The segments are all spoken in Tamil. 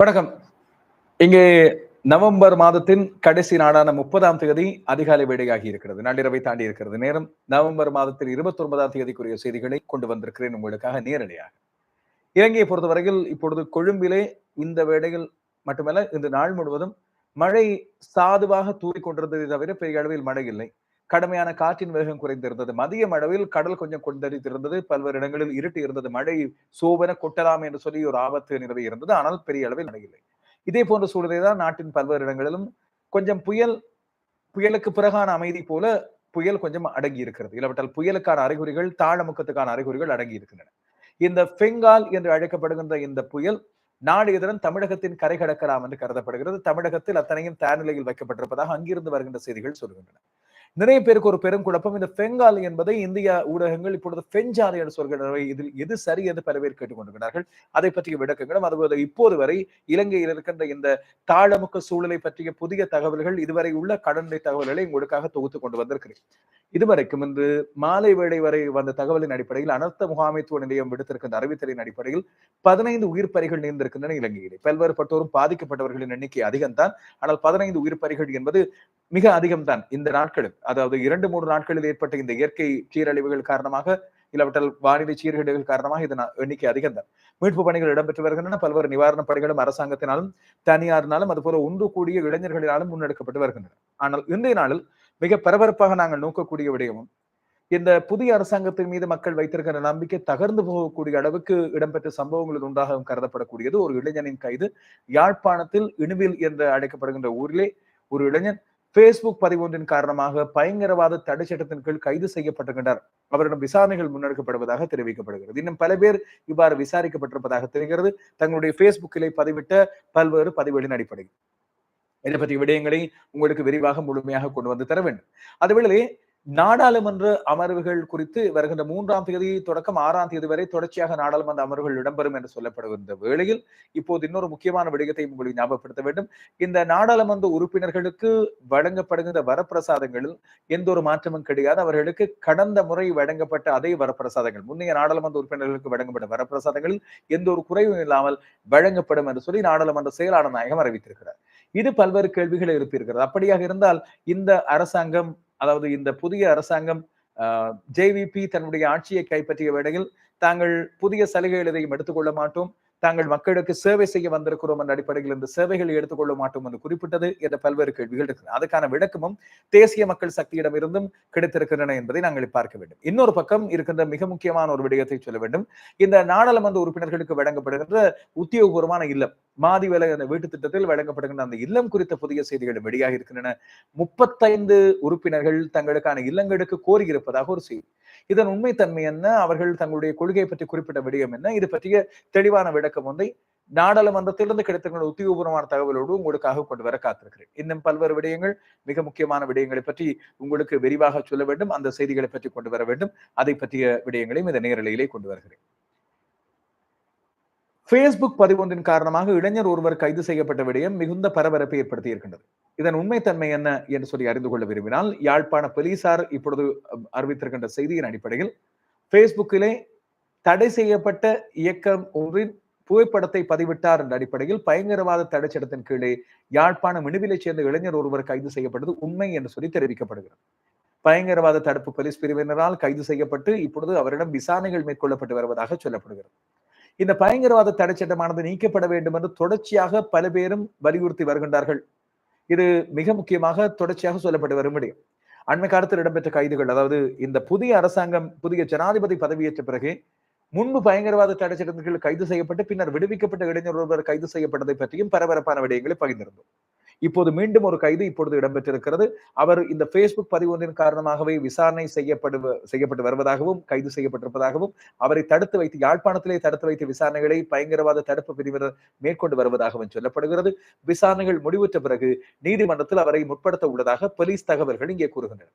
வணக்கம். இங்கே நவம்பர் மாதத்தின் கடைசி நாடான முப்பதாம் தேதி அதிகாலை வேடையாகி இருக்கிறது. நள்ளிரவை தாண்டி இருக்கிறது. நேரம் நவம்பர் மாதத்தில் இருபத்தி ஒன்பதாம் தேதிக்குரிய செய்திகளை கொண்டு வந்திருக்கிறேன் உங்களுக்காக நேரடியாக. இலங்கையை பொறுத்தவரையில் இப்பொழுது கொழும்பிலே இந்த வேடையில் மட்டுமல்ல இந்த நாள் முழுவதும் மழை சாதுவாக தூறிக்கொண்டிருந்ததை தவிர பெரிய அளவில் மழை இல்லை. கடுமையான காற்றின் வேகம் குறைந்திருந்தது. மதிய அளவில் கடல் கொஞ்சம் கொந்தளித்திருந்தது. பல்வேறு இடங்களில் இருட்டு இருந்தது. மழை சோபன கொட்டலாம் என்று சொல்லி ஒரு ஆபத்து நிலவி இருந்தது. ஆனால் பெரிய அளவில் மழை இதே போன்ற சூழ்நிலை தான் நாட்டின் பல்வேறு இடங்களிலும் கொஞ்சம் புயல் புயலுக்கு பிறகான அமைதி போல புயல் கொஞ்சம் அடங்கி இருக்கிறது. இல்லாவிட்டால் புயலுக்கான அறிகுறிகள் தாழமுக்கத்துக்கான அறிகுறிகள் அடங்கி இருக்கின்றன. இந்த பெங்கால் என்று அழைக்கப்படுகின்ற இந்த புயல் நாளைய தினம் தமிழகத்தின் கரை கடக்கலாம் என்று கருதப்படுகிறது. தமிழகத்தில் அத்தனையும் தயார்நிலையில் வைக்கப்பட்டிருப்பதாக அங்கிருந்து வருகின்ற செய்திகள் சொல்கின்றன. நிறைய பேருக்கு ஒரு பெரும் குழப்பம். இந்த பெங்காலி என்பதை இந்திய ஊடகங்கள் இப்பொழுது பெஞ்சாலி என்று சொல்கிறார்கள். இதில் எது சரி என்று பல பேர் கேட்டுக்கொண்டிருக்கிறார்கள். அதை பற்றிய விளக்கங்களும் அதுபோல இப்போது வரை இலங்கையில் இருக்கின்ற இந்த தாழமுக்க சூழலை பற்றிய புதிய தகவல்கள் இதுவரை உள்ள கடன்லை தகவல்களை உங்களுக்காக தொகுத்து கொண்டு வந்திருக்கிறேன். இதுவரைக்கும் இன்று மாலை வேளை வரை வந்த தகவலின் அடிப்படையில் அனர்த்த முகாமைத்துவ நிலையம் விடுத்திருக்கின்ற அறிவித்தலின் அடிப்படையில் பதினைந்து உயிர் பறிகள் நேர்ந்திருக்கின்றன இலங்கையிலே. பல்வேறுபட்டோரும் பாதிக்கப்பட்டவர்களின் எண்ணிக்கை அதிகம்தான். ஆனால் பதினைந்து உயிர் பறிகள் என்பது மிக அதிகம்தான் இந்த நாட்களில். அதாவது இரண்டு மூன்று நாட்களில் ஏற்பட்ட இந்த இயற்கை சீரழிவுகள் காரணமாக இல்லாவிட்டால் வானிலை சீர்கேடுகள் காரணமாக இது எண்ணிக்கை அதிகம்தான். மீட்பு பணிகள் இடம்பெற்று வருகின்றன பல்வேறு நிவாரணப் பணிகளும் அரசாங்கத்தினாலும் தனியாரினாலும் அதுபோல ஒன்று கூடிய இளைஞர்களினாலும் முன்னெடுக்கப்பட்டு வருகின்றன. ஆனால் இன்றைய நாளில் மிக பரபரப்பாக நாங்கள் நோக்கக்கூடிய விடயமும் இந்த புதிய அரசாங்கத்தின் மீது மக்கள் வைத்திருக்கிற நம்பிக்கை தகர்ந்து போகக்கூடிய அளவுக்கு இடம்பெற்ற சம்பவங்களில் உண்டாகவும் கருதப்படக்கூடியது. ஒரு இளைஞனின் கைது யாழ்ப்பாணத்தில் இணுவில் என்று அழைக்கப்படுகின்ற ஊரிலே ஒரு இளைஞன் பேஸ்புக் பதிவொன்றின் காரணமாக பயங்கரவாத தடை சட்டத்தின் கீழ் கைது செய்யப்பட்டிருக்கின்றார். அவரிடம் விசாரணைகள் முன்னெடுக்கப்படுவதாக தெரிவிக்கப்படுகிறது. இன்னும் பல பேர் இவ்வாறு விசாரிக்கப்பட்டிருப்பதாக தெரிகிறது. தங்களுடைய பேஸ்புக்கிலே பதிவிட்ட பல்வேறு பதிவுகளின் அடிப்படையில். இதை பற்றிய விடயங்களை உங்களுக்கு விரிவாக முழுமையாக கொண்டு வந்து தர வேண்டும். அதுவேளை நாடாளுமன்ற அமர்வுகள் குறித்து வருகின்ற மூன்றாம் தேதி தொடக்கம் ஆறாம் தேதி வரை தொடர்ச்சியாக நாடாளுமன்ற அமர்வுகள் இடம்பெறும் என்று சொல்லப்படுகின்ற வேளையில் இப்போது இன்னொரு முக்கியமான விடயத்தை உங்களுக்கு ஞாபகப்படுத்த வேண்டும். இந்த நாடாளுமன்ற உறுப்பினர்களுக்கு வழங்கப்படுகின்ற வரப்பிரசாதங்களில் எந்த ஒரு மாற்றமும் கிடையாது. அவர்களுக்கு கடந்த முறை வழங்கப்பட்ட அதே வரப்பிரசாதங்கள் முந்தைய நாடாளுமன்ற உறுப்பினர்களுக்கு வழங்கப்பட்ட வரப்பிரசாதங்களில் எந்த ஒரு குறைவும் இல்லாமல் வழங்கப்படும் என்று சொல்லி நாடாளுமன்ற செயலாளர் நாயகம் அறிவித்திருக்கிறார். இது பல்வேறு கேள்விகளை எழுப்பியிருக்கிறது. அப்படியாக இருந்தால் இந்த அரசாங்கம் அதாவது இந்த புதிய அரசாங்கம் ஜேவிபி தன்னுடைய ஆட்சியை கைப்பற்றிய வேளையில் தாங்கள் புதிய சலுகைகள் எதையும் எடுத்துக்கொள்ள மாட்டோம். தாங்கள் மக்களுக்கு சேவை செய்ய வந்திருக்கிறோம் என்ற அடிப்படையில் இந்த சேவைகளை எடுத்துக்கொள்ள மாட்டோம் என்று குறிப்பிட்டது என்ற பல்வேறு கேள்விகள் இருக்கிறது அதுக்கான விளக்கமும் தேசிய மக்கள் சக்தியிடம் இருந்தும் கிடைத்திருக்கின்றன என்பதை நாங்கள் பார்க்க வேண்டும். இன்னொரு பக்கம் இருக்கின்ற மிக முக்கியமான ஒரு விடயத்தை சொல்ல வேண்டும். இந்த நாடாளுமன்ற உறுப்பினர்களுக்கு வழங்கப்படுகின்ற உத்தியோகபூர்வமான இல்லம் மாதி வேலை அந்த வீட்டு திட்டத்தில் வழங்கப்படுகின்ற அந்த இல்லம் குறித்த புதிய செய்திகள் வெளியாக இருக்கின்றன. முப்பத்தைந்து உறுப்பினர்கள் தங்களுக்கான இல்லங்களுக்கு கோரியிருப்பதாக ஒரு செய்தி. இதன் உண்மைத்தன்மை என்ன? அவர்கள் தங்களுடைய கொள்கையை பற்றி குறிப்பிட்ட விடயம் என்ன? இது பற்றிய தெளிவான விளக்கம் ஒன்றை நாடாளுமன்றத்திலிருந்து கிடைத்த உத்தியோகபூர்வமான தகவலோடு உங்களுக்காக கொண்டு வர காத்திருக்கிறேன். இன்னும் பல்வேறு விடயங்கள் மிக முக்கியமான விடயங்களை பற்றி உங்களுக்கு விரிவாக சொல்ல வேண்டும். அந்த செய்திகளை பற்றி கொண்டு வர வேண்டும். அதை பற்றிய விடயங்களையும் இந்த நேரலையிலே கொண்டு வருகிறேன். பேஸ்புக் பதிவொன்றின் காரணமாக இளைஞர் ஒருவர் கைது செய்யப்பட்ட விடயம் மிகுந்த பரபரப்பை ஏற்படுத்தி இருக்கின்றது இதன் உண்மைத்தன்மை என்ன என்று சொல்லி அறிந்து கொள்ள விரும்பினால் யாழ்ப்பாண போலீசார் இப்பொழுது அறிவித்திருக்கின்ற செய்தியின் அடிப்படையில் பேஸ்புக்கிலே தடை செய்யப்பட்ட இயக்கம் ஒன்றின் புகைப்படத்தை பதிவிட்டார் என்ற அடிப்படையில் பயங்கரவாத தடை சட்டத்தின் கீழே யாழ்ப்பாணம் இணுவிலை சேர்ந்த இளைஞர் ஒருவர் கைது செய்யப்பட்டது உண்மை என்று சொல்லி தெரிவிக்கப்படுகிறது. பயங்கரவாத தடுப்பு போலீஸ் பிரிவினரால் கைது செய்யப்பட்டு இப்பொழுது அவரிடம் விசாரணைகள் மேற்கொள்ளப்பட்டு வருவதாக சொல்லப்படுகிறது. இந்த பயங்கரவாத தடை சட்டமானது நீக்கப்பட வேண்டும் என்று தொடர்ச்சியாக பல பேரும் வலியுறுத்தி வருகின்றார்கள். இது மிக முக்கியமாக தொடர்ச்சியாக சொல்லப்பட்டு வரும் முடியும் அண்மை காலத்தில் இடம்பெற்ற கைதுகள் அதாவது இந்த புதிய அரசாங்கம் புதிய ஜனாதிபதி பதவியேற்ற பிறகு முன்பு பயங்கரவாத தடை சட்டங்கள் கைது செய்யப்பட்டு பின்னர் விடுவிக்கப்பட்ட இளைஞர் ஒருவர் கைது செய்யப்பட்டதை பற்றியும் பரபரப்பான விடயங்களை பகிர்ந்திருந்தோம். இப்போது மீண்டும் ஒரு கைது இப்பொழுது இடம்பெற்றிருக்கிறது. அவர் இந்த பேஸ்புக் பதிவொன்றின் காரணமாகவே விசாரணை செய்யப்படு செய்யப்பட்டு வருவதாகவும் கைது செய்யப்பட்டிருப்பதாகவும் அவரை தடுத்து வைத்து யாழ்ப்பாணத்திலே தடுத்து வைத்த விசாரணைகளை பயங்கரவாத தடுப்பு பிரிவினர் மேற்கொண்டு வருவதாகவும் சொல்லப்படுகிறது. விசாரணைகள் முடிவுற்ற பிறகு நீதிமன்றத்தில் அவரை முற்படுத்த உள்ளதாக போலீஸ் தகவல்கள் இங்கே கூறுகின்றன.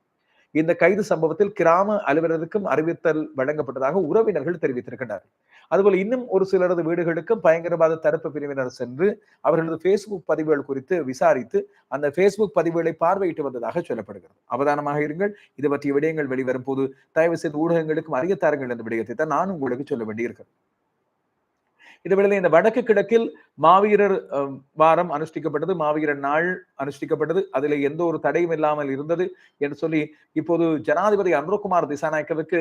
இந்த கைது சம்பவத்தில் கிராம அலுவலருக்கும் அறிவித்தல் வழங்கப்பட்டதாக உறவினர்கள் தெரிவித்திருக்கின்றனர். அதுபோல இன்னும் ஒரு சிலரது வீடுகளுக்கும் பயங்கரவாத தடுப்பு பிரிவினர் சென்று அவர்களது பேஸ்புக் பதிவுகள் குறித்து விசாரித்து அந்த பேஸ்புக் பதிவுகளை பார்வையிட்டு வந்ததாக சொல்லப்படுகிறது. அவதானமாக இருங்கள். இது பற்றிய விடயங்கள் வெளிவரும் போது தயவு செய்து ஊடகங்களுக்கும் அறிய தாருங்கள் என்ற விடயத்தை தான் நான் உங்களுக்கு சொல்ல வேண்டியிருக்கிறேன் இதுவேளை இந்த வடக்கு கிழக்கில் மாவீரர் வாரம் அனுஷ்டிக்கப்பட்டது மாவீரர் நாள் அனுஷ்டிக்கப்பட்டது. அதில் எந்த ஒரு தடையும் இல்லாமல் இருந்தது என்று சொல்லி இப்போது ஜனாதிபதி அன்ரோகுமார் திசாநாயக்கவுக்கு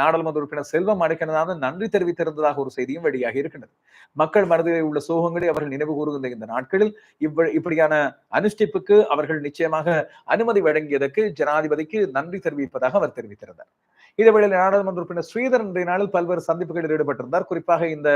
நாடாளுமன்ற உறுப்பினர் செல்வம் அடைக்கிறதாக நன்றி தெரிவித்திருந்ததாக ஒரு செய்தியும் வெளியாகி இருக்கின்றது. மக்கள் மனதிலே உள்ள சோகங்களை அவர்கள் நினைவு கூறுகின்ற இந்த நாட்களில் இவ் இப்படியான அனுஷ்டிப்புக்கு அவர்கள் நிச்சயமாக அனுமதி வழங்கியதற்கு ஜனாதிபதிக்கு நன்றி தெரிவிப்பதாக அவர் தெரிவித்திருந்தார். இதேவேளை நாடாளுமன்ற உறுப்பினர் ஸ்ரீதர் இன்றைய நாளில் பல்வேறு சந்திப்புகளில் ஈடுபட்டிருந்தார். குறிப்பாக இந்த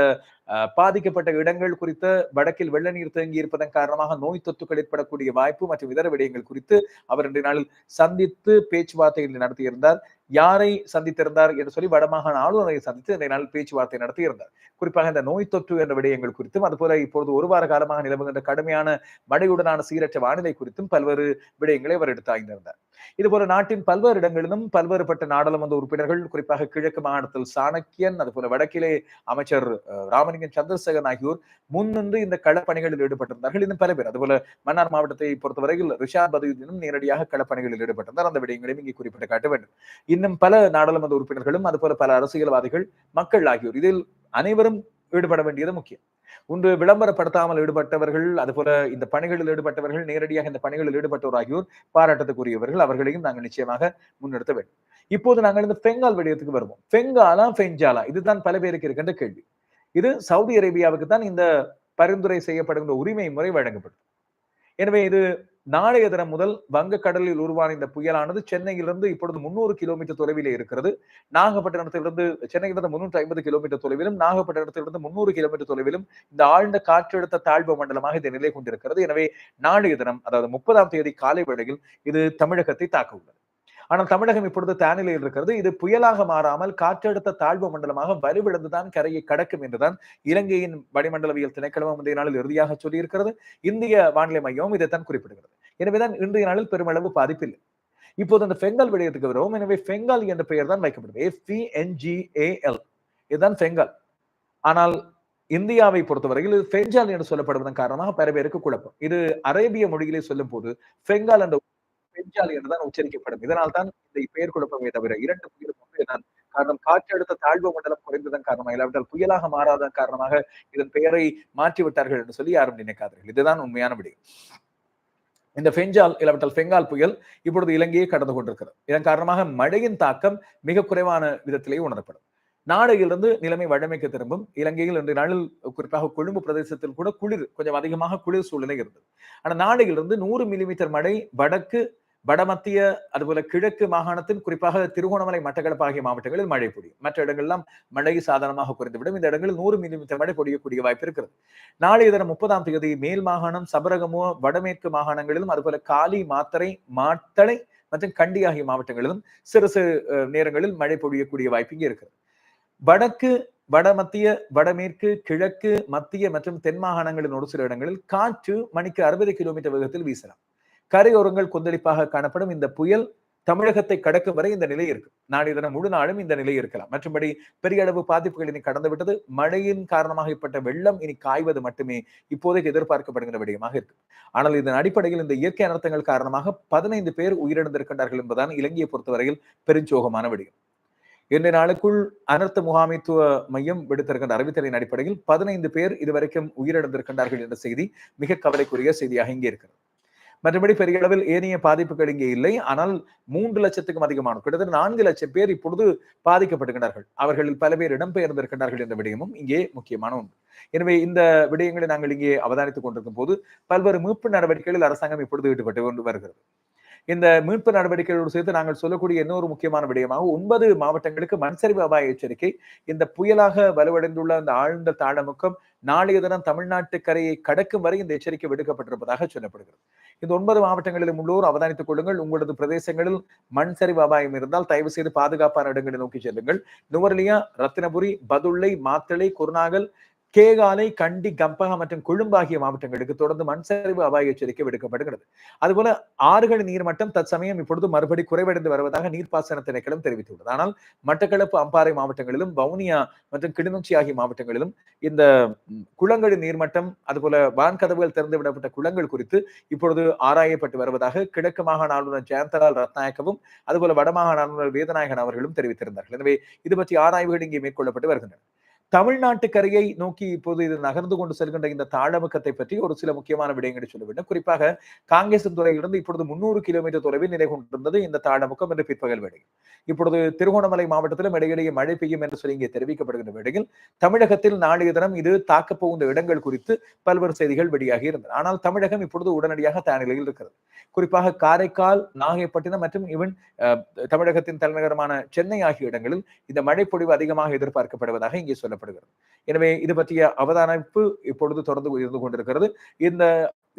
பாதிக்கப்பட்ட இடங்கள் குறித்த வடக்கில் வெள்ள நீர் தேங்கி இருப்பதன் காரணமாக நோய் தொற்றுகள் ஏற்படக்கூடிய வாய்ப்பு மற்றும் இதர விடயங்கள் குறித்து அவர் இன்றைய நாளில் சந்தித்து பேச்சுவார்த்தைகளை நடத்தியிருந்தார். யாரை சந்தித்திருந்தார் என்று சொல்லி வடமாகாண ஆளுநரை சந்தித்து இந்த நாள் பேச்சுவார்த்தை நடத்தியிருந்தார். குறிப்பாக இந்த நோய் தொற்று என்ற விடயங்கள் குறித்தும் அதுபோல இப்பொழுது ஒரு வார காலமாக நிலவுகின்ற கடுமையான மழையுடனான சீரற்ற வானிலை குறித்தும் பல்வேறு விடயங்களை அவர் எடுத்தாய்ந்திருந்தார் இதுபோல நாட்டின் பல்வேறு இடங்களிலும் பல்வேறுபட்ட நாடாளுமன்ற உறுப்பினர்கள் குறிப்பாக கிழக்கு மாகாணத்தில் சாணக்கியன் அதுபோல வடக்கிலே அமைச்சர் ராமலிங்கம் சந்திரசேகரன் ஆகியோர் முன்னின்று இந்த களப்பணிகளில் ஈடுபட்டிருந்தார்கள். இன்னும் பல பேர். அதுபோல மன்னார் மாவட்டத்தை பொறுத்தவரையில் ரிஷாத் பதவியினும் நேரடியாக களப்பணிகளில் ஈடுபட்டிருந்தார். அந்த விடயங்களையும் இங்கே குறிப்பிட்டு காட்ட வேண்டும். இன்னும் பல நாடாளுமன்ற உறுப்பினர்களும் அதுபோல பல அரசியல்வாதிகள் மக்கள் ஆகியோர். இதில் அனைவரும் ஈடுபட வேண்டியது முக்கியம். ஒன்று விளம்பரப்படுத்தாமல் ஈடுபட்டவர்கள் அதுபோல இந்த பணிகளில் ஈடுபட்டவர்கள் நேரடியாக இந்த பணிகளில் ஈடுபட்டவர் ஆகியோர் பாராட்டத்துக்குரியவர்கள் அவர்களையும் நாங்கள் நிச்சயமாக முன்னெடுத்த வேண்டும். இப்போது நாங்கள் இந்த பெங்கால் விடயத்துக்கு வருவோம். பெங்காலா பெஞ்சாலா? இதுதான் பல பேருக்கு இருக்கின்ற கேள்வி. இது சவுதி அரேபியாவுக்கு தான் இந்த பரிந்துரை செய்யப்படுகின்ற உரிமை முறை வழங்கப்படும் எனவே இது நாளைய தினம் முதல் வங்கக்கடலில் உருவான இந்த புயலானது சென்னையிலிருந்து இப்பொழுது முன்னூறு கிலோமீட்டர் தொலைவிலே இருக்கிறது. நாகப்பட்டினத்திலிருந்து சென்னையிலிருந்து முன்னூற்றி ஐம்பது கிலோமீட்டர் தொலைவிலும் நாகப்பட்டினத்திலிருந்து முன்னூறு கிலோமீட்டர் தொலைவிலும் இந்த ஆழ்ந்த காற்றழுத்த தாழ்வு மண்டலமாக இது நிலை கொண்டிருக்கிறது எனவே நாளைய தினம் அதாவது முப்பதாம் தேதி காலை வேளையில் இது தமிழகத்தை தாக்க உள்ளது. ஆனால் தமிழகம் இப்பொழுது தானிலையில் இருக்கிறது. இது புயலாக மாறாமல் காற்றழுத்த தாழ்வு மண்டலமாக வலுவிழந்துதான் கரையை கடக்கும் என்றுதான் இலங்கையின் வடிமண்டலவியல் திணைக்களமும் இன்றைய நாளில் இறுதியாக சொல்லியிருக்கிறது. இந்திய வானிலை மையமும் இதைத்தான் குறிப்பிடுகிறது. எனவேதான் இன்றைய நாளில் பெருமளவு பாதிப்பில்லை. இப்போது அந்த பெங்கால் விடயத்துக்கு வருவோம். எனவே பெங்கால் என்ற பெயர் தான் வைக்கப்படுது எஃப்இஎன்ஜிஏஎல் இதுதான் பெங்கால். ஆனால் இந்தியாவை பொறுத்தவரையில் இது பெஞ்சால் என்று சொல்லப்படுவதன் காரணமாக பல பேருக்கு குழப்பம். இது அரேபிய மொழியிலே சொல்லும் போது பெங்கால் என்ற பெஞ்சால் என்றுதான் உச்சரிக்கப்படும். இதனால் தான் இந்த பெயர் குழப்பமே தவிர இரண்டு புயலும் ஒன்றுதான் காரணம் காற்றழுத்த தாழ்வு மண்டலம் குறைந்ததன் காரணமாக இல்லாவிட்டால் புயலாக மாறாதன் காரணமாக இதன் பெயரை மாற்றி விட்டார்கள் என்று சொல்லி யாரும் நினைக்காதீர்கள். இதுதான் உண்மையான விடயம் இந்த பெஞ்சால் இல்லாவிட்டால் பெங்கால் புயல் இப்பொழுது இலங்கையை கடந்து கொண்டிருக்கிறது. இதன் காரணமாக மழையின் தாக்கம் மிக குறைவான விதத்திலேயே உணரப்படும். நாடுகளிலிருந்து நிலைமை வழமைக்கு திரும்பும். இலங்கையில் இன்று நாளில் குறிப்பாக கொழும்பு பிரதேசத்தில் கூட குளிர் கொஞ்சம் அதிகமாக குளிர் சூழ்நிலை இருந்தது. ஆனால் நாடுகளிலிருந்து நூறு மில்லிமீட்டர் மழை வடக்கு வடமத்திய அதுபோல கிழக்கு மாகாணத்தின் குறிப்பாக திருகோணமலை மட்டக்களப்பு ஆகிய மாவட்டங்களில் மழை பொடியும் மற்ற இடங்கள்லாம் மழை சாதாரணமாக குறைந்துவிடும். இந்த இடங்களில் நூறு மில்லிமீட்டர் மழை பொடியக்கூடிய வாய்ப்பு இருக்கிறது. நாளைய தினம் முப்பதாம் தேதி மேல் மாகாணம் சபரகமோ வடமேற்கு மாகாணங்களிலும் அதுபோல காலி மாத்தரை மாத்தளை மற்றும் கண்டி ஆகிய மாவட்டங்களிலும் சிறு சிறு நேரங்களில் மழை பொழியக்கூடிய வாய்ப்பு இங்கே இருக்கிறது. வடக்கு வடமத்திய வடமேற்கு கிழக்கு மத்திய மற்றும் தென் மாகாணங்களின் ஒரு சில இடங்களில் காற்று மணிக்கு அறுபது கிலோமீட்டர் வேகத்தில் வீசலாம். கரையோரங்கள் கொந்தளிப்பாக காணப்படும். இந்த புயல் தமிழகத்தை கடக்கும் வரை இந்த நிலை இருக்கு. நாளைய தினம் முழு நாளும் இந்த நிலை இருக்கலாம். மற்றபடி பெரிய அளவு பாதிப்புகள் இனி கடந்து விட்டது மழையின் காரணமாக ஏற்பட்ட வெள்ளம் இனி காய்வது மட்டுமே இப்போதைக்கு எதிர்பார்க்கப்படுகிற விடயமாக இருக்கு. ஆனால் இதன் அடிப்படையில் இந்த இயற்கை அனர்த்தங்கள் காரணமாக பதினைந்து பேர் உயிரிழந்திருக்கின்றார்கள் என்பதான் இலங்கையை பொறுத்தவரையில் பெருஞ்சோகமான விடயம். இன்றைய நாளுக்குள் அனர்த்த முகாமைத்துவ மையம் விடுத்திருக்கின்ற அறிவித்தலின் அடிப்படையில் பதினைந்து பேர் இதுவரைக்கும் உயிரிழந்திருக்கின்றார்கள் என்ற செய்தி மிக கவலைக்குரிய செய்தியாக இங்கே இருக்கிறது. மற்றபடி பெரிய அளவில் ஏனைய பாதிப்புகள் இங்கே இல்லை. ஆனால் மூன்று லட்சத்துக்கும் அதிகமான கிட்டத்தட்ட நான்கு லட்சம் பேர் இப்பொழுது பாதிக்கப்படுகின்றார்கள் அவர்களில் பல பேர் இடம்பெயர்ந்திருக்கின்றார்கள் என்ற விடயமும் இங்கே முக்கியமான ஒன்று. எனவே இந்த விடயங்களை நாங்கள் இங்கே அவதானித்துக் கொண்டிருக்கும் போது பல்வேறு மீட்பு நடவடிக்கைகளில் அரசாங்கம் இப்பொழுது ஈடுபட்டு கொண்டு வருகிறது. இந்த மீட்பு நடவடிக்கைகளோடு சேர்த்து நாங்கள் சொல்லக்கூடிய இன்னொரு முக்கியமான விடயமாக ஒன்பது மாவட்டங்களுக்கு மண்சரிவு அபாய எச்சரிக்கை இந்த புயலாக வலுவடைந்துள்ள அந்த ஆழ்ந்த தாழமுக்கம் நாளைய தினம் தமிழ்நாட்டு கரையை கடக்கும் வரை இந்த எச்சரிக்கை விடுக்கப்பட்டிருப்பதாக சொல்லப்படுகிறது. இந்த ஒன்பது மாவட்டங்களிலும் உள்ளோர் அவதானித்துக் கொள்ளுங்கள். உங்களது பிரதேசங்களில் மண் சரிவு அபாயம் இருந்தால் தயவு செய்து பாதுகாப்பான இடங்களை நோக்கி செல்லுங்கள். நுவர்லியா ரத்தினபுரி பதுள்ளை மாத்தளை குருநாகல் கேகாலை கண்டி கம்பகா மற்றும் கொழும்பு ஆகிய மாவட்டங்களுக்கு தொடர்ந்து மண் சரிவு அபாய எச்சரிக்கை விடுக்கப்படுகிறது. அதுபோல ஆறுகள் நீர்மட்டம் தற்சமயம் இப்பொழுது மறுபடி குறைவடைந்து வருவதாக நீர்ப்பாசன திணைக்களம் தெரிவித்துள்ளது. ஆனால் மட்டக்களப்பு அம்பாறை மாவட்டங்களிலும் வவுனியா மற்றும் கிளிநொச்சி ஆகிய மாவட்டங்களிலும் இந்த குளங்களின் நீர்மட்டம் அதுபோல வான்கதவுகள் திறந்து விடப்பட்ட குளங்கள் குறித்து இப்பொழுது ஆராயப்பட்டு வருவதாக கிழக்கு மாகாண ஆளுநர் ஜெயந்தலால் ரத்நாயக்கவும் அதுபோல வடமாகாண ஆளுநர் வேதநாயகன் அவர்களும் தெரிவித்திருந்தார்கள். எனவே இது பற்றி ஆராய்வுகள் இங்கே மேற்கொள்ளப்பட்டு வருகின்றன. தமிழ்நாட்டு கரையை நோக்கி இப்போது இது நகர்ந்து கொண்டு செல்கின்ற இந்த தாழமுக்கத்தை பற்றி ஒரு சில முக்கியமான விடயங்களை சொல்ல வேண்டும் குறிப்பாக காங்கேசன் துறையிலிருந்து இப்பொழுது முன்னூறு கிலோமீட்டர் தொலைவில் நிலை கொண்டிருந்தது இந்த தாழமுக்கம் என்று பிற்பகல் வேளையில். இப்பொழுது திருகோணமலை மாவட்டத்திலும் இடையிலேயே மழை பெய்யும் என்று சொல்லி இங்கே தெரிவிக்கப்படுகின்ற வேளையில் தமிழகத்தில் நாளைய தினம் இது தாக்கப் போகின்ற இடங்கள் குறித்து பல்வேறு செய்திகள் வெளியாகி இருந்தன. ஆனால் தமிழகம் இப்பொழுது உடனடியாக தானிலையில் இருக்கிறது. குறிப்பாக காரைக்கால் நாகைப்பட்டினம் மற்றும் இவன் தமிழகத்தின் தலைநகரமான சென்னை ஆகிய இடங்களில் இந்த மழை பொழிவு அதிகமாக எதிர்பார்க்கப்படுவதாக இங்கே காணப்படுகிறது. எனவே இது பற்றிய அவதானிப்பு இப்பொழுது தொடர்ந்து இருந்து கொண்டிருக்கிறது. இந்த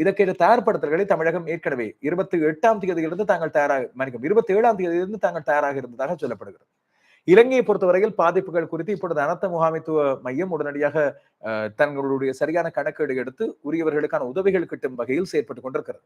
இதற்கேற்ற தயார்படுத்தல்களை தமிழகம் ஏற்கனவே இருபத்தி எட்டாம் தேதியிலிருந்து தாங்கள் தயாராக மன்னிக்கும் இருபத்தி ஏழாம் தேதியிலிருந்து தாங்கள் தயாராக இருந்ததாக சொல்லப்படுகிறது. இலங்கையை பொறுத்தவரையில் பாதிப்புகள் குறித்து இப்பொழுது அனர்த்த முகாமைத்துவ மையம் உடனடியாக தங்களுடைய சரியான கணக்கீடு எடுத்து உரியவர்களுக்கான உதவிகள் கிட்டும் வகையில் செயற்பட்டுக் கொண்டிருக்கிறது.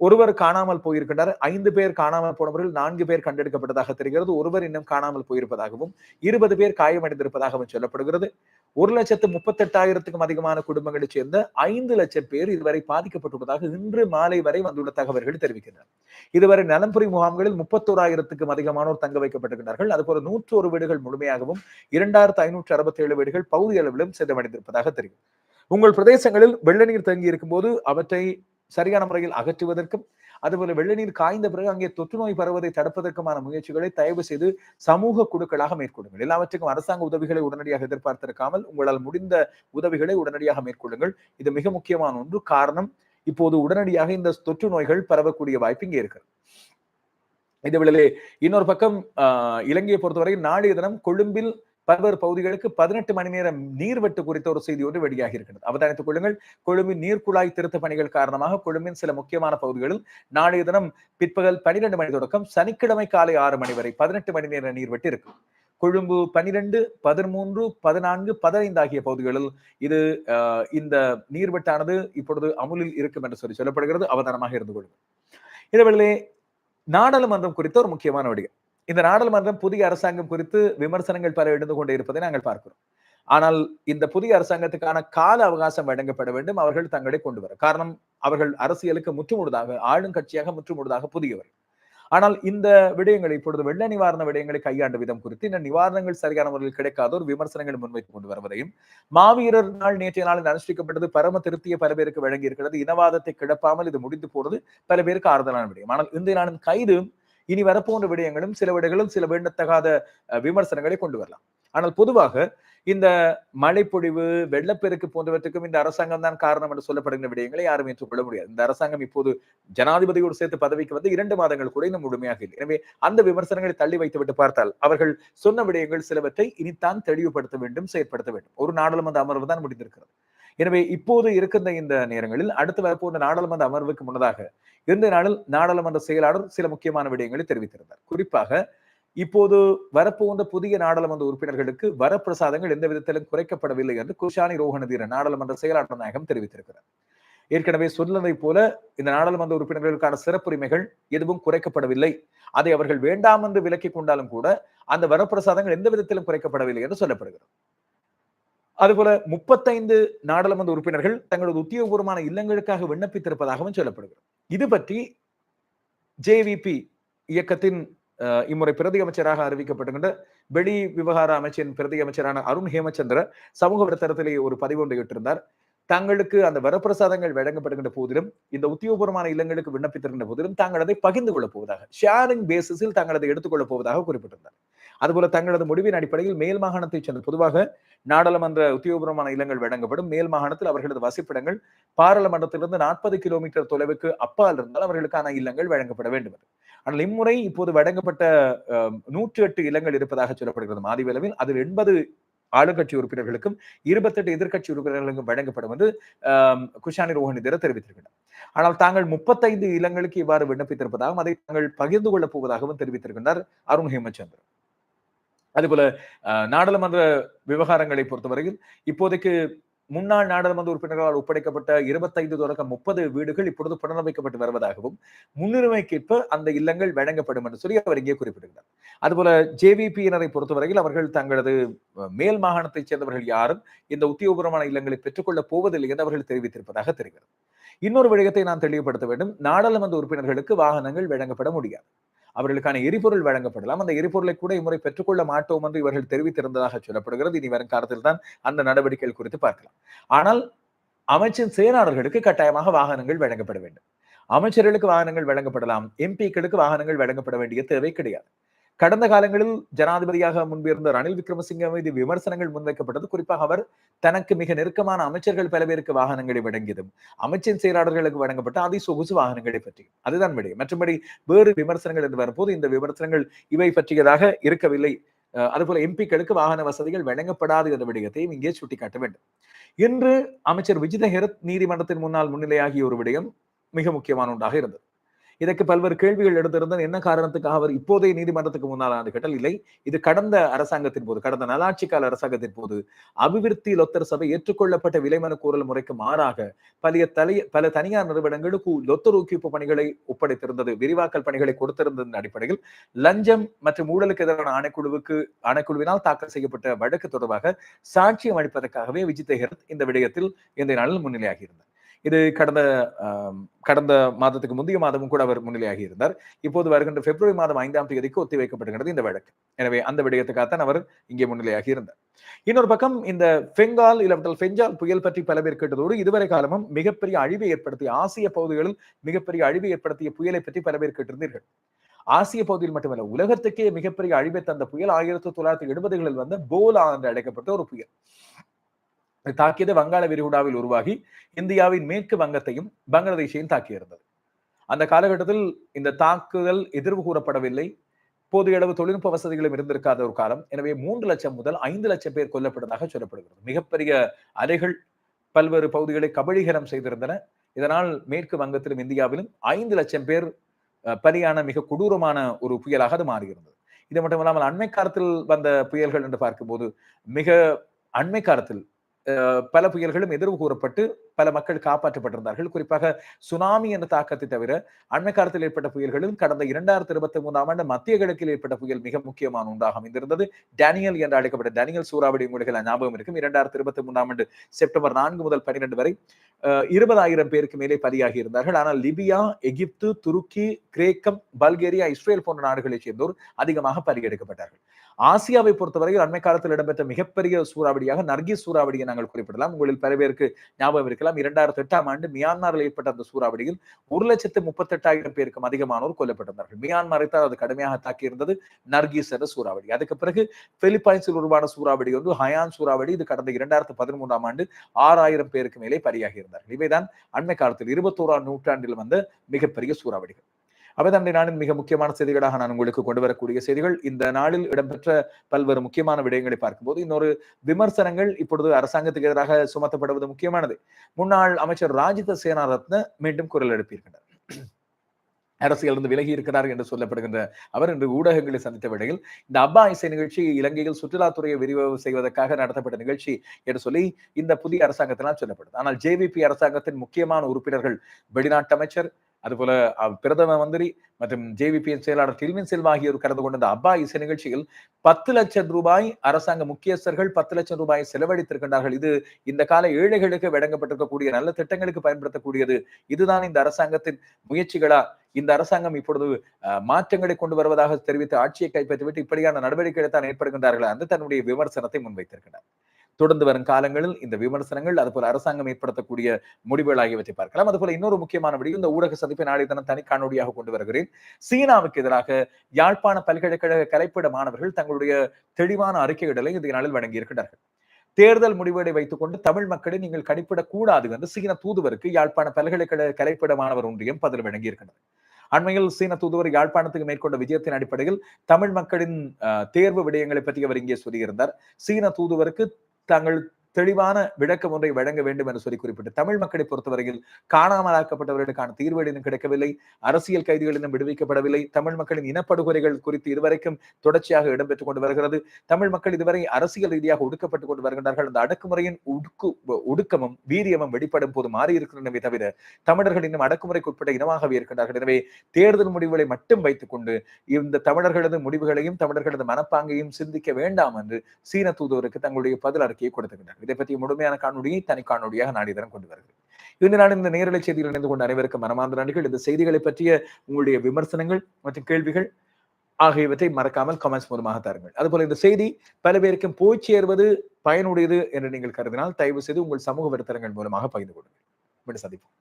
ஒருவர் காணாமல் போயிருக்கின்றார். ஐந்து பேர் காணாமல் போனவர்கள் நான்கு பேர் கண்டெடுக்கப்பட்டதாக தெரிகிறது. ஒருவர் இன்னும் காணாமல் போயிருப்பதாகவும் இருபது பேர் காயமடைந்திருப்பதாகவும் சொல்லப்படுகிறது. ஒரு லட்சத்து முப்பத்தி எட்டாயிரத்துக்கும் அதிகமான குடும்பங்களைச் சேர்ந்த ஐந்து லட்சம் பேர் இதுவரை பாதிக்கப்பட்டுள்ளதாக இன்று மாலை வரை வந்துள்ள தகவல்கள் தெரிவிக்கின்றன. இதுவரை நலம்புரி முகாம்களில் முப்பத்தோராயிரத்துக்கும் அதிகமானோர் தங்க வைக்கப்பட்டிருக்கிறார்கள் அதுபோல நூற்று ஒரு வீடுகள் முழுமையாகவும் இரண்டாயிரத்து ஐநூற்று அறுபத்தி ஏழு வீடுகள் பகுதி அளவிலும் சேதமடைந்திருப்பதாக தெரியும் உங்கள் பிரதேசங்களில் வெள்ள நீர் தங்கி இருக்கும் போது அவற்றை சரியான முறையில் அகற்றுவதற்கும் அதுபோல வெள்ள நீர் காய்ந்த பிறகு அங்கே தொற்று நோய் பரவதை தடுப்பதற்குமான முயற்சிகளை தயவு செய்து சமூக குழுக்களாக மேற்கொள்ளுங்கள். எல்லாவற்றுக்கும் அரசாங்க உதவிகளை உடனடியாக எதிர்பார்த்திருக்காமல் உங்களால் முடிந்த உதவிகளை உடனடியாக மேற்கொள்ளுங்கள். இது மிக முக்கியமான ஒன்று. காரணம் இப்போது உடனடியாக இந்த தொற்று நோய்கள் பரவக்கூடிய வாய்ப்பு இங்கே இருக்கிறது இந்த இன்னொரு பக்கம் இலங்கையை பொறுத்தவரை நாளைய தினம் கொழும்பில் பல்வேறு பகுதிகளுக்கு பதினெட்டு மணி நேரம் நீர்வெட்டு குறித்த ஒரு செய்தி ஒன்று வெளியாகி இருக்கிறது. அவதானித்துக் கொள்ளுங்கள். கொழும்பின் நீர்க்குழாய் திருத்த பணிகள் காரணமாக கொழும்பின் சில முக்கியமான பகுதிகளில் நாளைய தினம் பிற்பகல் பனிரெண்டு மணி தொடக்கம் சனிக்கிழமை காலை ஆறு மணி வரை பதினெட்டு மணி நேர நீர்வெட்டு இருக்கும் கொழும்பு பனிரெண்டு பதிமூன்று பதினான்கு பதினைந்து ஆகிய பகுதிகளில் இது இந்த நீர்வெட்டானது இப்பொழுது அமுலில் இருக்கும் என்று சொல்லி சொல்லப்படுகிறது. அவதானமாக இருந்து கொள்ளுங்கள். இதே நாடாளுமன்றம் குறித்த ஒரு முக்கியமான விடயம் இந்த நாடாளுமன்றம் புதிய அரசாங்கம் குறித்து விமர்சனங்கள் பல எழுந்து கொண்டு இருப்பதை நாங்கள் பார்க்கிறோம். ஆனால் இந்த புதிய அரசாங்கத்துக்கான கால அவகாசம் வழங்கப்பட வேண்டும். அவர்கள் தங்களை கொண்டு வர. காரணம் அவர்கள் அரசியலுக்கு முற்றுமுழுதாக ஆளும் கட்சியாக முற்றுமுழுதாக புதியவர். ஆனால் இந்த விடயங்களை இப்பொழுது வெள்ள நிவாரண விடயங்களை கையாண்ட விதம் குறித்து இந்த நிவாரணங்கள் சரியான முறையில் கிடைக்காத ஒரு விமர்சனங்கள் முன்வைத்துக் கொண்டு வருவதையும் மாவீரர் நாள் நேற்றைய நாளில் அனுஷ்டிக்கப்பட்டது பரம திருப்திய பல பேருக்கு வழங்கி இருக்கிறது இனவாதத்தை கிடப்பாமல் இது முடிந்து போறது பல பேருக்கு ஆறுதலான விடயம். ஆனால் இந்த நாளின் கைது இனி வரப்போன்ற விடயங்களும் சில விடங்களும் சில வேண்டத்தகாத விமர்சனங்களை கொண்டு வரலாம். ஆனால் பொதுவாக இந்த மழைப்பொழிவு வெள்ளப்பெருக்கு போன்றவற்றுக்கும் இந்த அரசாங்கம் தான் காரணம் என்று சொல்லப்படுகிற விடயங்களை யாரும் ஏற்றுக்கொள்ள முடியாது. இந்த அரசாங்கம் இப்போது ஜனாதிபதியோடு சேர்த்து பதவிக்கு வந்து இரண்டு மாதங்கள் கூட இன்னும் முழுமையாக இல்லை. எனவே அந்த விமர்சனங்களை தள்ளி வைத்துவிட்டு பார்த்தால் அவர்கள் சொன்ன விடயங்கள் சிலவற்றை இனித்தான் தெளிவுபடுத்த வேண்டும் செயற்படுத்த வேண்டும். ஒரு நாடாளுமன்ற அமர்வு தான் முடிந்திருக்கிறது. எனவே இப்போது இருக்கின்ற இந்த நேரங்களில் அடுத்து வரப்போன்ற நாடாளுமன்ற அமர்வுக்கு முன்னதாக இருந்த நாளில் நாடாளுமன்ற செயலாளர் சில முக்கியமான விடயங்களை தெரிவித்திருந்தார். குறிப்பாக இப்போது வரப்போன்ற புதிய நாடாளுமன்ற உறுப்பினர்களுக்கு வரப்பிரசாதங்கள் எந்த விதத்திலும் குறைக்கப்படவில்லை என்று குஷானி ரோஹனதீர நாடாளுமன்ற செயலாளர் நாயகம் தெரிவித்திருக்கிறார். ஏற்கனவே சொன்னதை போல இந்த நாடாளுமன்ற உறுப்பினர்களுக்கான சிறப்புரிமைகள் எதுவும் குறைக்கப்படவில்லை. அதை அவர்கள் வேண்டாம் என்று விலக்கிக் கொண்டாலும் கூட அந்த வரப்பிரசாதங்கள் எந்த விதத்திலும் குறைக்கப்படவில்லை என்று சொல்லப்படுகிறது. அதுபோல முப்பத்தைந்து நாடாளுமன்ற உறுப்பினர்கள் தங்களது உத்தியோகபூர்வமான இல்லங்களுக்காக விண்ணப்பித்திருப்பதாகவும் சொல்லப்படுகிறது. இது பற்றி ஜேவிபி இயக்கத்தின் இம்முறை பிரதி அமைச்சராக அறிவிக்கப்பட்டுகின்ற வெளி விவகார அமைச்சின் பிரதி அமைச்சரான அருண் ஹேமச்சந்திர சமூக வலைத்தளத்திலே ஒரு பதிவு ஒன்றை இட்டிருந்தார். தங்களுக்கு அந்த வரப்பிரசாதங்கள் வழங்கப்படுகின்ற போதிலும் இந்த உத்தியோகபூர்வமான இல்லங்களுக்கு விண்ணப்பித்திருக்கின்ற போதிலும் தாங்கள் அதை பகிர்ந்து கொள்ளப் போவதாக ஷேரிங் பேசிஸில் தாங்கள் அதை எடுத்துக்கொள்ளப் போவதாக குறிப்பிட்டிருந்தார். அதுபோல தங்களது முடிவின் அடிப்படையில் மேல் மாகாணத்தைச் சேர்ந்த பொதுவாக நாடாளுமன்ற உத்தியோகபூர்வமான இல்லங்கள் வழங்கப்படும். மேல் மாகாணத்தில் அவர்களது வசிப்பிடங்கள் பாராளுமன்றத்திலிருந்து நாற்பது கிலோமீட்டர் தொலைவுக்கு அப்பால் இருந்தால் அவர்களுக்கான இல்லங்கள் வழங்கப்பட வேண்டும் ஆனால் இம்முறை இப்போது வழங்கப்பட்ட நூற்றி எட்டு இல்லங்கள் இருப்பதாக சொல்லப்படுகிறது. மாதிவளவில் அதில் எண்பது ஆளுங்கட்சி உறுப்பினர்களுக்கும் இருபத்தெட்டு எதிர்கட்சி உறுப்பினர்களுக்கும் வழங்கப்படும் என்று குஷானி ரோஹனிதர தெரிவித்திருக்கிறார். ஆனால் தாங்கள் முப்பத்தைந்து இல்லங்களுக்கு இவ்வாறு விண்ணப்பித்திருப்பதாகவும் அதை தாங்கள் பகிர்ந்து கொள்ளப் போவதாகவும் தெரிவித்திருக்கின்றார் அருண் ஹேமச்சந்திரன். அதுபோல நாடாளுமன்ற விவகாரங்களை பொறுத்தவரையில் இப்போதைக்கு முன்னாள் நாடாளுமன்ற உறுப்பினர்களால் ஒப்படைக்கப்பட்ட இருபத்தைந்து தொடக்கம் முப்பது வீடுகள் இப்பொழுது புனரமைக்கப்பட்டு வருவதாகவும் முன்னுரிமைக்கேற்ப அந்த இல்லங்கள் வழங்கப்படும் என்று சொல்லி அவர் இங்கே குறிப்பிடுகிறார். அதுபோல ஜேவிபியினரை பொறுத்தவரையில் அவர்கள் தங்களது மேல் மாகாணத்தைச் சேர்ந்தவர்கள் யாரும் இந்த உத்தியோகபூர்வமான இல்லங்களை பெற்றுக்கொள்ளப் போவதில்லை என்று அவர்கள் தெரிவித்திருப்பதாக தெரிகிறது. இன்னொரு விடயத்தை நான் தெளிவுபடுத்த வேண்டும். நாடாளுமன்ற உறுப்பினர்களுக்கு வாகனங்கள் வழங்கப்பட முடியாது. அவர்களுக்கான எரிபொருள் வழங்கப்படலாம். அந்த எரிபொருளை கூட இம்முறை பெற்றுக்கொள்ள மாட்டோம் என்று இவர்கள் தெரிவித்திருந்ததாக சொல்லப்படுகிறது. இனி வரும் காலத்தில் தான் அந்த நடவடிக்கைகள் குறித்து பார்க்கலாம். ஆனால் அமைச்சின் செயலாளர்களுக்கு கட்டாயமாக வாகனங்கள் வழங்கப்பட வேண்டும். அமைச்சர்களுக்கு வாகனங்கள் வழங்கப்படலாம். எம்பிக்களுக்கு வாகனங்கள் வழங்கப்பட வேண்டிய தேவை கிடையாது. கடந்த காலங்களில் ஜனாதிபதியாக முன்பிருந்த ரணில் விக்ரமசிங்க மீது விமர்சனங்கள் முன்வைக்கப்பட்டது. குறிப்பாக அவர் தனக்கு மிக நெருக்கமான அமைச்சர்கள் பல பேருக்கு வாகனங்களை வழங்கியதும் அமைச்சின் செயலாளர்களுக்கு வழங்கப்பட்ட அதி சொகுசு வாகனங்களை பற்றி அதுதான் விடை. மற்றபடி வேறு விமர்சனங்கள் என்று வரும்போது இந்த விமர்சனங்கள் இவை பற்றியதாக இருக்கவில்லை. அதுபோல எம்பிக்களுக்கு வாகன வசதிகள் வழங்கப்படாது என்ற விடயத்தையும் இங்கே சுட்டிக்காட்ட வேண்டும். இன்று அமைச்சர் விஜித ஹெரத் நீதிமன்றத்தின் முன்னால் முன்னிலையாகிய ஒரு விடயம் மிக முக்கியமான ஒன்றாக இருந்தது. இதற்கு பல்வேறு கேள்விகள் எடுத்திருந்த என்ன காரணத்துக்காக அவர் இப்போதைய நீதிமன்றத்துக்கு முன்னால் ஆண்டு கேட்டால் இல்லை இது கடந்த அரசாங்கத்தின் போது கடந்த நலாட்சி கால அரசாங்கத்தின் போது அபிவிருத்தி லொத்தர் சபை ஏற்றுக்கொள்ளப்பட்ட விலைமனு கூறல் முறைக்கு மாறாக பல தலை பல தனியார் நிறுவனங்களுக்கு லொத்தர் ஊக்குவிப்பு பணிகளை ஒப்படைத்திருந்தது விரிவாக்கல் பணிகளை கொடுத்திருந்ததன் அடிப்படையில் லஞ்சம் மற்றும் ஊழலுக்கு எதிரான ஆணைக்குழுவுக்கு ஆணைக்குழுவினால் தாக்கல் செய்யப்பட்ட வழக்கு தொடர்பாக சாட்சியம் அளிப்பதற்காகவே விஜித் ஹெரத் இந்த விடயத்தில் இந்த நாளில் முன்னிலையாகியிருந்தார் இது கடந்த கடந்த மாதத்துக்கு முந்தைய மாதமும் கூட அவர் முன்னிலையாகி இருந்தார். இப்போது வருகின்ற பிப்ரவரி மாதம் ஐந்தாம் தேதிக்கு ஒத்தி வைக்கப்படுகிறது இந்த வழக்கு. எனவே அந்த விடயத்துக்காகத்தான் அவர் இங்கே முன்னிலையாகி இருந்தார். இன்னொரு பக்கம் இந்த பெங்கால் இல்லாவிட்டால் பெஞ்சால் புயல் பற்றி பல பேர் கேட்டதோடு இதுவரை காலமும் மிகப்பெரிய அழிவை ஏற்படுத்திய ஆசிய பகுதிகளில் மிகப்பெரிய அழிவை ஏற்படுத்திய புயலை பற்றி பல பேர் கேட்டிருந்தீர்கள். ஆசிய பகுதியில் மட்டுமல்ல உலகத்துக்கே மிகப்பெரிய அழிவை தந்த புயல் ஆயிரத்தி தொள்ளாயிரத்தி எழுபதுகளில் வந்த போலா என்று அழைக்கப்பட்ட ஒரு புயல். தாக்கியது வங்காள விரிகுடாவில் உருவாகி இந்தியாவின் மேற்கு வங்கத்தையும் பங்களாதேஷையும் தாக்கியிருந்தது. அந்த காலகட்டத்தில் இந்த தாக்குதல் எதிர்வு கூறப்படவில்லை. போதிய அளவு தொழில்நுட்ப வசதிகளும் இருந்திருக்காத ஒரு காலம். எனவே மூன்று லட்சம் முதல் ஐந்து லட்சம் பேர் கொல்லப்பட்டதாக சொல்லப்படுகிறது. மிகப்பெரிய அலைகள் பல்வேறு பகுதிகளை கபழீகரம் செய்திருந்தன. இதனால் மேற்கு வங்கத்திலும் இந்தியாவிலும் ஐந்து லட்சம் பேர் பலியான மிக கொடூரமான ஒரு புயலாக அது மாறியிருந்தது. இது மட்டுமல்லாமல் அண்மை காலத்தில் வந்த புயல்கள் என்று பார்க்கும்போது மிக அண்மை காலத்தில் பல புயல்களும் எதிர்வு கூறப்பட்டு பல மக்கள் காப்பாற்றப்பட்டிருந்தார்கள். குறிப்பாக சுனாமி என்ற தாக்கத்தை தவிர அண்மை காலத்தில் ஏற்பட்ட புயல்களும் கடந்த இரண்டாயிரத்தி இருபத்தி மூன்றாம் ஆண்டு மத்திய கிழக்கில் ஏற்பட்ட புயல் மிக முக்கியமான ஒன்றாக அமைந்திருந்தது. டேனியல் என்று அழைக்கப்பட்ட டேனியல் சூறாவளி உங்களுக்கு ஞாபகம் இருக்கும். இரண்டாயிரத்தி இருபத்தி மூன்றாம் ஆண்டு செப்டம்பர் நான்கு முதல் பன்னிரண்டு வரை இருபதாயிரம் பேருக்கு மேலே பலியாகி இருந்தார்கள். ஆனால் லிபியா எகிப்து துருக்கி கிரேக்கம் பல்கேரியா இஸ்ரேல் போன்ற நாடுகளைச் சேர்ந்தோர் அதிகமாக பலியெடுக்கப்பட்டார்கள். ஆசியாவை பொறுத்தவரையில் அண்மை காலத்தில் இடம்பெற்ற மிகப்பெரிய சூறாவளியாக நர்கி சூறாவளியை நாங்கள் குறிப்பிடலாம். உங்களில் பல பேருக்கு ஞாபகம் இருக்கலாம். எல்லாம் இரண்டாயிரத்தி எட்டாம் ஆண்டு மியான்மரில் ஏற்பட்ட அந்த சூறாவளியில் ஒரு லட்சத்து முப்பத்தி எட்டாயிரம் பேருக்கும் அதிகமானோர் கொல்லப்பட்டிருந்தார்கள். மியான்மரை தான் அது கடுமையாக தாக்கியிருந்தது நர்கீஸ் என்ற சூறாவளி. அதுக்கு பிறகு பிலிப்பைன்ஸில் உருவான சூறாவளி வந்து ஹயான் சூறாவளி. இது கடந்த இரண்டாயிரத்து பதிமூன்றாம் ஆண்டு ஆறாயிரம் பேருக்கு மேலே பலியாகி இருந்தார்கள் இவைதான் அண்மை காலத்தில் இருபத்தோராம் நூற்றாண்டில் வந்த மிகப்பெரிய சூறாவளிகள். அவைதான் நாளின் மிக முக்கியமான செய்திகளாக நான் உங்களுக்கு கொண்டு வரக்கூடிய செய்திகள். இந்த நாளில் இடம்பெற்ற பல்வேறு முக்கியமான விடயங்களை பார்க்கும்போது இன்னொரு விமர்சனங்கள் இப்பொழுது அரசாங்கத்துக்கு எதிராக சுமத்தப்படுவது முக்கியமானது. முன்னாள் அமைச்சர் ராஜித சேனாரத்ன மீண்டும் குரல் எழுப்பியிருக்கின்றார் அரசியலிருந்து விலகி இருக்கிறார் என்று சொல்லப்படுகின்ற அவர் இன்று ஊடகங்களை சந்தித்த வேளையில் இந்த அப்பா இசை நிகழ்ச்சி இலங்கையில் சுற்றுலாத்துறையை விரிவு செய்வதற்காக நடத்தப்பட்ட நிகழ்ச்சி என்று சொல்லி இந்த புதிய அரசாங்கத்தினால் சொல்லப்படுது. ஆனால் ஜேவிபி அரசாங்கத்தின் முக்கியமான உறுப்பினர்கள் வெளிநாட்டு அமைச்சர் அதுபோல பிரதம மந்திரி மற்றும் ஜேவிபியின் செயலாளர் டில்மின் செல்வா ஆகியோர் கலந்து கொண்ட அப்பா இசை நிகழ்ச்சியில் பத்து லட்சம் ரூபாய் அரசாங்க முக்கியஸ்தர்கள் பத்து லட்சம் ரூபாய் செலவழித்திருக்கின்றார்கள். இது இந்த கால ஏழைகளுக்கு வழங்கப்பட்டிருக்கக்கூடிய நல்ல திட்டங்களுக்கு பயன்படுத்தக்கூடியது. இதுதான் இந்த அரசாங்கத்தின் முயற்சிகளா? இந்த அரசாங்கம் இப்பொழுது மாற்றங்களை கொண்டு வருவதாக தெரிவித்து ஆட்சியை கைப்பற்றிவிட்டு இப்படியான நடவடிக்கைகளை தான் ஏற்படுகின்றார்கள். அந்த தன்னுடைய விமர்சனத்தை முன்வைத்திருக்கிறார். தொடர்ந்து வரும் காலங்களில் இந்த விமர்சனங்கள் அதுபோல அரசாங்கம் ஏற்படுத்தக்கூடிய முடிவுகள் ஆகியவற்றை பார்க்கலாம். அதுபோல இன்னொரு முக்கியமான விடியும் இந்த ஊடக சந்திப்பை நாளை தினம் தனி காணொலியாக கொண்டு வருகிறேன். சீனாவுக்கு எதிராக யாழ்ப்பாண பல்கலைக்கழக கலைப்பிட மாணவர்கள் தங்களுடைய தெளிவான அறிக்கைகளை இந்த நாளில் வழங்கியிருக்கிறார்கள் தேர்தல் முடிவுகளை வைத்துக் கொண்டு தமிழ் மக்களை நீங்கள் கணிப்பிடக் கூடாது என்று சீன தூதுவருக்கு யாழ்ப்பாண பல்கலைக்கழக கலைப்பிட மாணவர் ஒன்றியம் பதில் வழங்கி அண்மையில் சீன தூதுவர் யாழ்ப்பாணத்துக்கு மேற்கொண்ட விஜயத்தின் அடிப்படையில் தமிழ் மக்களின் தேர்வு விடயங்களை பற்றி அவர் இங்கே சொல்லியிருந்தார். சீன தூதுவருக்கு தாங்கள் தெளிவான விளக்கம் ஒன்றை வழங்க வேண்டும் என்று சொல்லி குறிப்பிட்டு தமிழ் மக்களை பொறுத்தவரையில் காணாமலாக்கப்பட்டவர்களுக்கான தீர்வு இன்னும் கிடைக்கவில்லை அரசியல் கைதிகள் இன்னும் விடுவிக்கப்படவில்லை தமிழ் மக்களின் இனப்படுகொலைகள் குறித்து இதுவரைக்கும் தொடர்ச்சியாக இடம்பெற்றுக் கொண்டு வருகிறது தமிழ் மக்கள் இதுவரை அரசியல் ரீதியாக ஒடுக்கப்பட்டுக் கொண்டு வருகின்றார்கள் அந்த அடக்குமுறையின் உடுக்கு ஒடுக்கமும் வீரியமும் வெளிப்படும் போது மாறி இருக்கின்றனவே தவிர தமிழர்கள் இன்னும் அடக்குமுறைக்கு உட்பட்ட இனமாகவே இருக்கின்றார்கள். எனவே தேர்தல் முடிவுகளை மட்டும் வைத்துக் கொண்டு இந்த தமிழர்களது முடிவுகளையும் தமிழர்களது மனப்பாங்கையும் சிந்திக்க வேண்டாம் என்று சீன தூதுவருக்கு தங்களுடைய பதில் அறிக்கையை கொடுத்துகின்றனர் இதை பற்றிய முழுமையான காணொலியை தனி காணொலியாக நாடிதரம் கொண்டு வருகிறேன். இந்த நான் இந்த நேரலை செய்திகள் இணைந்து கொண்ட அனைவருக்கும் மனமார்ந்த நன்றிகள். இந்த செய்திகளை பற்றிய உங்களுடைய விமர்சனங்கள் மற்றும் கேள்விகள் ஆகியவற்றை மறக்காமல் கமெண்ட்ஸ் மூலமாக தாருங்கள். அதுபோல இந்த செய்தி பல பேருக்கும் போய் சேர்வது பயனுடையது என்று நீங்கள் கருதினால் தயவு செய்து உங்கள் சமூக வலைத்தளங்கள் மூலமாக பகிர்ந்து கொள்ளுங்கள். மீண்டும் சந்திப்போம்.